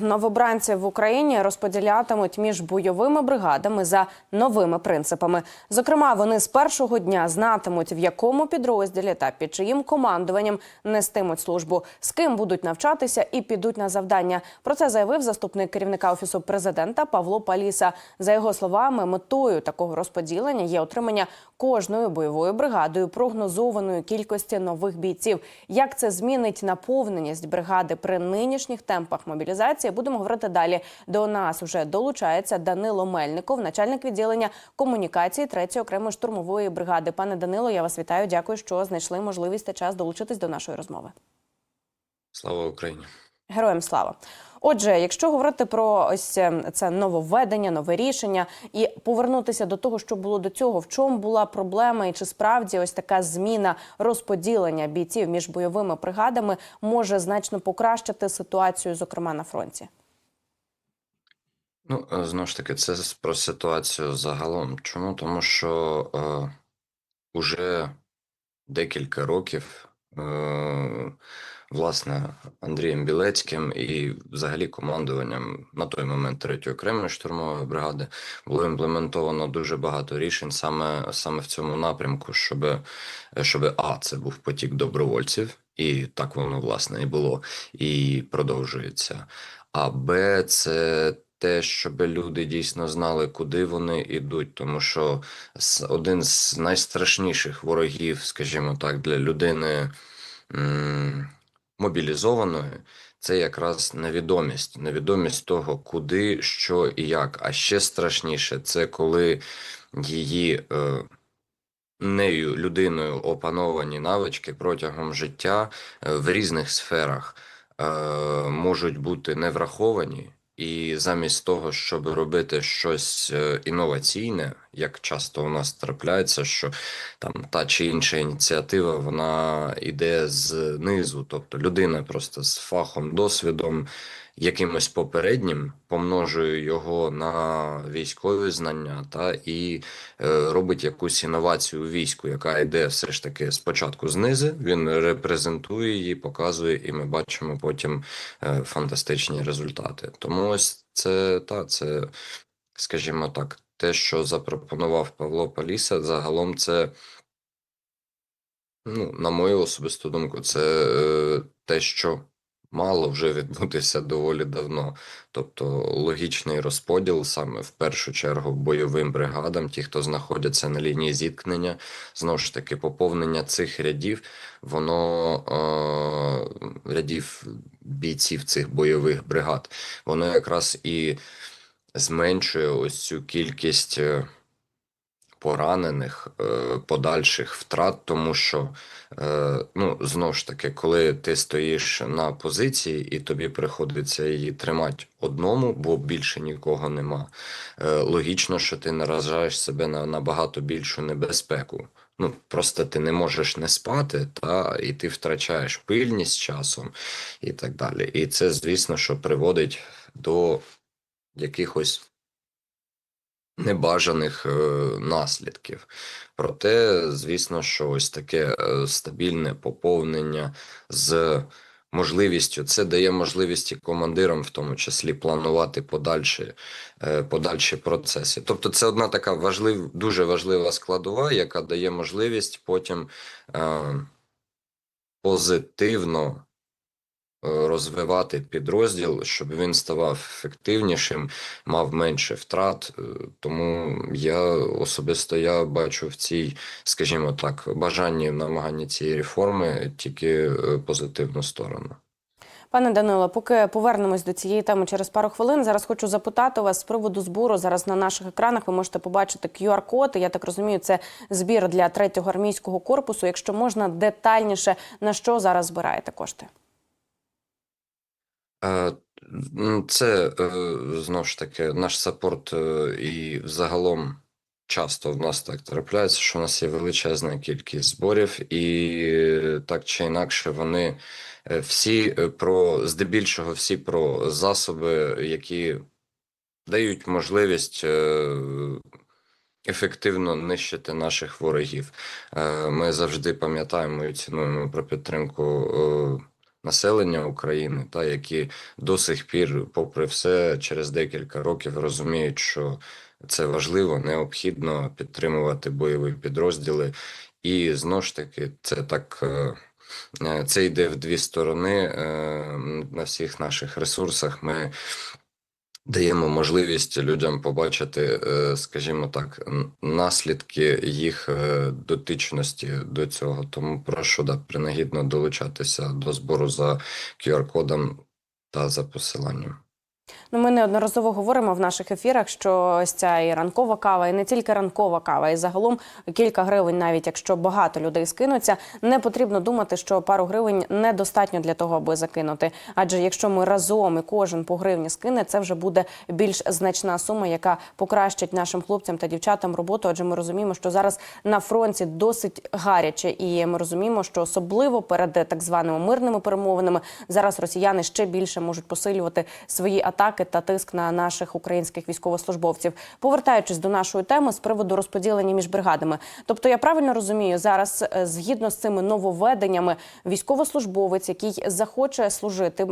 Новобранці в Україні розподілятимуть між бойовими бригадами за новими принципами. Зокрема, вони з першого дня знатимуть, в якому підрозділі та під чиїм командуванням нестимуть службу, з ким будуть навчатися і підуть на завдання. Про це заявив заступник керівника офісу президента Павло Паліса. За його словами, метою такого розподілення є отримання кожною бойовою бригадою прогнозованої кількості нових бійців. Як це змінить наповненість бригади при нинішніх темпах мобілізації? Будемо говорити далі. До нас вже долучається Данило Мельников, начальник відділення комунікації 3-ї окремої штурмової бригади. Пане Данило, я вас вітаю. Дякую, що знайшли можливість та час долучитись до нашої розмови. Слава Україні! Героям слава. Отже, якщо говорити про ось е, це нововведення, нове рішення, і повернутися до того, що було до цього, в чому була проблема, і чи справді ось така зміна розподілення бійців між бойовими бригадами може значно покращити ситуацію, зокрема на фронті? Ну, е, знову ж таки, це про ситуацію загалом. Чому? Тому що е, уже декілька років, е, власне, Андрієм Білецьким і взагалі командуванням на той момент 3-ї окремої штурмової бригади було імплементовано дуже багато рішень саме, саме в цьому напрямку, щоб, щоб А, це був потік добровольців, і так воно, власне, і було, і продовжується. А Б, це те, щоб люди дійсно знали, куди вони йдуть, тому що один з найстрашніших ворогів, скажімо так, для людини м, мобілізованої, це якраз невідомість, невідомість того, куди, що і як. А ще страшніше, це коли її. Е, Нею людиною опановані навички протягом життя е, в різних сферах е, можуть бути не враховані, і замість того, щоб робити щось е, інноваційне, як часто у нас трапляється, що там та чи інша ініціатива вона йде знизу, тобто людина просто з фахом, досвідом, якимось попереднім помножує його на військові знання та і е, робить якусь інновацію у війську, яка йде все ж таки спочатку знизу, він репрезентує її, показує, і ми бачимо потім е, фантастичні результати. Тому ось це та це, скажімо так, те, що запропонував Павло Паліса, загалом це. Ну, на мою особисту думку, це е, те, що мало вже відбутися доволі давно. Тобто логічний розподіл саме в першу чергу бойовим бригадам, ті, хто знаходяться на лінії зіткнення, знову ж таки, поповнення цих рядів, воно е, рядів бійців цих бойових бригад, воно якраз і зменшує ось цю кількість. е, Поранених, е, подальших втрат, тому що е, ну знову ж таки, коли ти стоїш на позиції і тобі приходиться її тримати одному, бо більше нікого нема. Логічно, що ти наражаєш себе на набагато більшу небезпеку. Ну просто ти не можеш не спати, та і ти втрачаєш пильність часом і так далі. І це, звісно, що приводить до якихось небажаних е, наслідків. Проте, звісно, що ось таке е, стабільне поповнення з можливістю, це дає можливість і командирам, в тому числі, планувати подальші, е, подальші процеси. Тобто, це одна така важлив, дуже важлива складова, яка дає можливість потім е, позитивно розвивати підрозділ, щоб він ставав ефективнішим, мав менше втрат. Е, Тому я особисто я бачу в цій, скажімо так, бажанні намаганні цієї реформи тільки е, позитивну сторону. Пане Данило, поки повернемось до цієї теми через пару хвилин. Зараз хочу запитати вас з приводу збору. Зараз на наших екранах ви можете побачити QR-код. Я так розумію, це збір для третього армійського корпусу. Якщо можна детальніше, на що зараз збираєте кошти? Це е, знову ж таки наш саппорт е, і загалом часто в нас так трапляється, що у нас є величезна кількість зборів, і так чи інакше вони е, всі про здебільшого всі про засоби, які дають можливість ефективно нищити наших ворогів. Ми завжди пам'ятаємо і цінуємо про підтримку. Населення України, та які до сих пір, попри все, через декілька років розуміють, що це важливо, необхідно підтримувати бойові підрозділи. І знову ж таки, це так. е, е, Це йде в дві сторони. е, На всіх наших ресурсах ми даємо можливість людям побачити, е, скажімо так, наслідки їх е, дотичності до цього. Тому прошу да, принагідно долучатися до збору за QR-кодом та за посиланням. Ну, ми неодноразово говоримо в наших ефірах, що ось ця і ранкова кава, і не тільки ранкова кава, і загалом кілька гривень, навіть якщо багато людей скинуться, не потрібно думати, що пару гривень недостатньо для того, аби закинути. Адже якщо ми разом і кожен по гривні скине, це вже буде більш значна сума, яка покращить нашим хлопцям та дівчатам роботу. Адже ми розуміємо, що зараз на фронті досить гаряче, і ми розуміємо, що особливо перед так званими мирними перемовинами зараз росіяни ще більше можуть посилювати свої атаки та тиск на наших українських військовослужбовців. Повертаючись до нашої теми з приводу розподілення між бригадами. Тобто, я правильно розумію, зараз е, згідно з цими нововведеннями, військовослужбовець, який захоче служити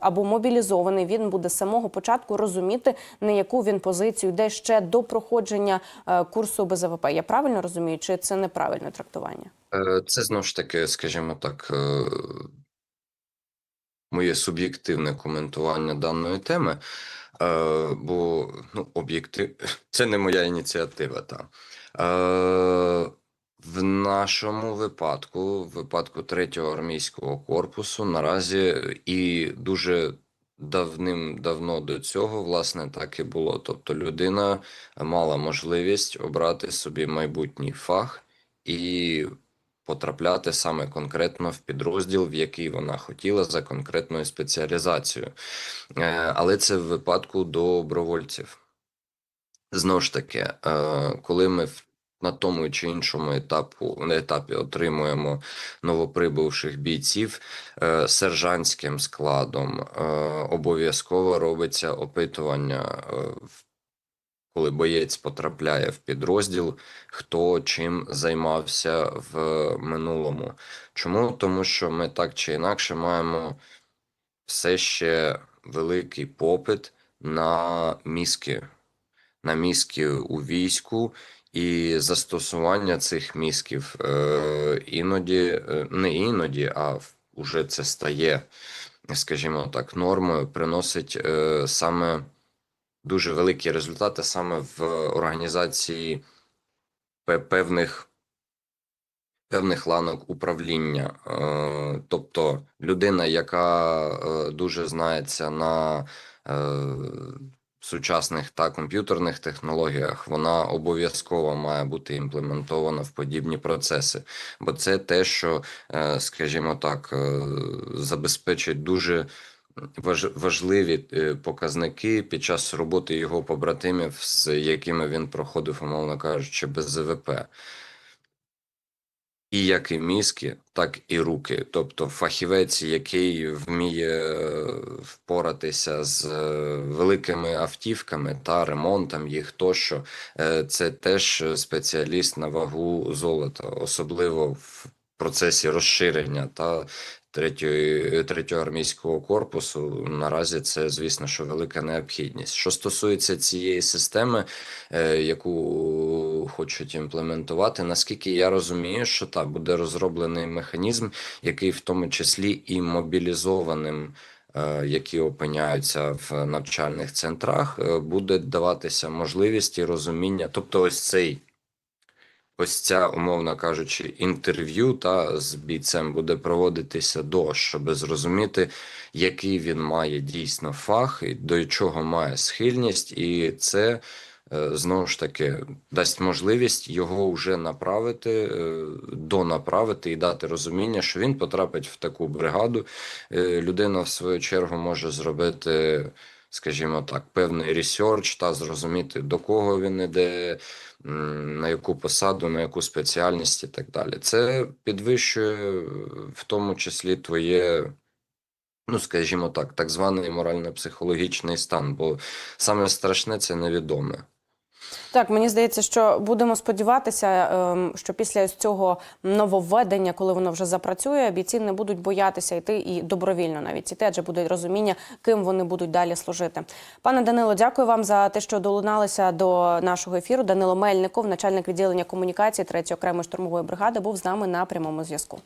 або мобілізований, він буде з самого початку розуміти, на яку він позицію йде ще до проходження е, курсу БЗВП. Я правильно розумію, чи це неправильне трактування? Е, Це знову ж таки, скажімо так, моє суб'єктивне коментування даної теми, е, бо ну, об'єктив це не моя ініціатива. Та. Е, В нашому випадку, в випадку третього армійського корпусу, наразі і дуже давним-давно до цього, власне, так і було. Тобто людина мала можливість обрати собі майбутній фах і потрапляти саме конкретно в підрозділ, в який вона хотіла за конкретною спеціалізацією. Е, Але це в випадку добровольців. Знову ж таки, е, коли ми на тому чи іншому етапу, на етапі отримуємо новоприбувших бійців е, сержантським складом, е, обов'язково робиться опитування е, в коли боєць потрапляє в підрозділ, хто чим займався в минулому. Чому? Тому що ми так чи інакше маємо все ще великий попит на мізки, на мізки у війську. І застосування цих мізків е, іноді, е, не іноді, а в- уже це стає, скажімо так, нормою, приносить е, саме дуже великі результати саме в організації певних, певних ланок управління. Е, Тобто людина, яка е, дуже знається на е, сучасних та комп'ютерних технологіях, вона обов'язково має бути імплементована в подібні процеси, бо це те, що, скажімо так, забезпечить дуже важливі е, показники під час роботи його побратимів, з якими він проходив, умовно кажучи, без ЗВП. І як і мізки, так і руки. Тобто фахівець, який вміє е, впоратися з е, великими автівками та ремонтом їх тощо, це теж спеціаліст на вагу золота, особливо в процесі розширення та третьої, третього армійського корпусу. Наразі це, звісно, що велика необхідність. Що стосується цієї системи, е, яку хочуть імплементувати. Наскільки я розумію, що так буде розроблений механізм, який в тому числі і мобілізованим. е, Які опиняються в навчальних центрах, е, буде даватися можливість і розуміння. Тобто, ось цей, ось ця, умовно кажучи, інтерв'ю та з бійцем буде проводитися до, щоб зрозуміти, який він має дійсно фах і до чого має схильність, і це е, знову ж таки дасть можливість його вже направити, е, донаправити і дати розуміння, що він потрапить в таку бригаду. Е, Людина, в свою чергу, може зробити, скажімо так, певний ресерч та зрозуміти, до кого він іде, на яку посаду, на яку спеціальність і так далі. Це підвищує в тому числі твоє. Ну, скажімо так, так званий морально-психологічний стан, бо саме страшне це невідоме. Так, мені здається, що будемо сподіватися, ем, що після цього нововведення, коли воно вже запрацює, бійці не будуть боятися йти і добровільно навіть іти, адже буде розуміння, ким вони будуть далі служити. Пане Данило, дякую вам за те, що долуналися до нашого ефіру. Данило Мельников, начальник відділення комунікації 3 окремої штурмової бригади, був з нами на прямому зв'язку.